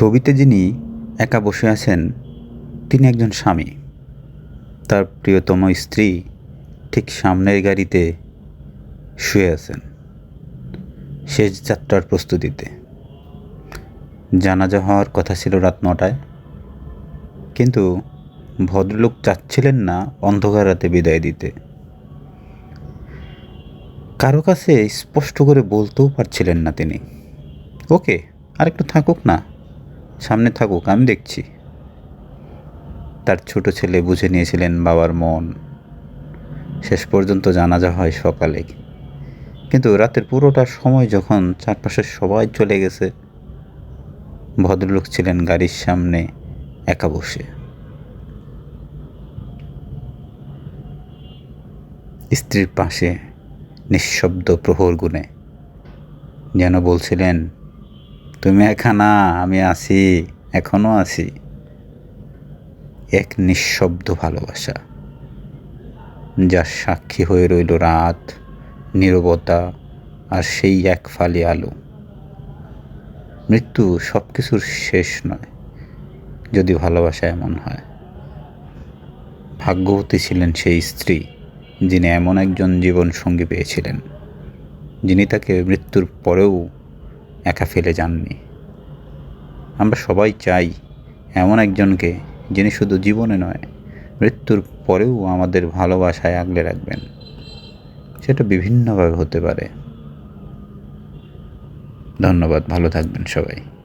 ছবিতে যিনি একা বসে আছেন, তিনি একজন স্বামী। তার প্রিয়তম স্ত্রী ঠিক সামনের গাড়িতে শুয়ে আছেন। শেষ যাত্রার প্রস্তুতিতে। জানাজা হওয়ার কথা ছিল রাত নটায়। কিন্তু ভদ্রলোক চাচ্ছিলেন না অন্ধকার রাতে বিদায় দিতে। কারও কাছে স্পষ্ট করে বলতেও পারছিলেন না তিনি। ওকে, আরেকটু থাকুক না। সামনে থাকুক, আমি দেখছি। তার ছোট ছেলে বুঝে নিয়েছিলেন বাবার মন। শেষ পর্যন্ত জানাজা হয় সকালে। কিন্তু রাতের পুরোটা সময় যখন চারপাশের সবাই চলে গেছে, ভদ্রলোক ছিলেন গাড়ির সামনে একা বসে। স্ত্রীর পাশে নিঃশব্দ প্রহর গুণে যেন বলছিলেন তুমি একখানা আমি আছি এখনও আছি। এক নিঃশব্দ ভালোবাসা, যার সাক্ষী হয়ে রইল রাত, নীরবতা আর সেই এক ফালি আলো। মৃত্যু সব কিছুর শেষ নয়, যদি ভালোবাসা এমন হয়। ভাগ্যবতী ছিলেন সেই স্ত্রী, যিনি এমন একজন জীবন সঙ্গী পেয়েছিলেন, যিনি তাকে মৃত্যুর পরেও একা ফেলে যাননি। আমরা সবাই চাই এমন একজনকে যিনি শুধু জীবনে নয়, মৃত্যুর পরেও আমাদের ভালোবাসায় আগলে রাখবেন। সেটা বিভিন্নভাবে হতে পারে। ধন্যবাদ, ভালো থাকবেন সবাই।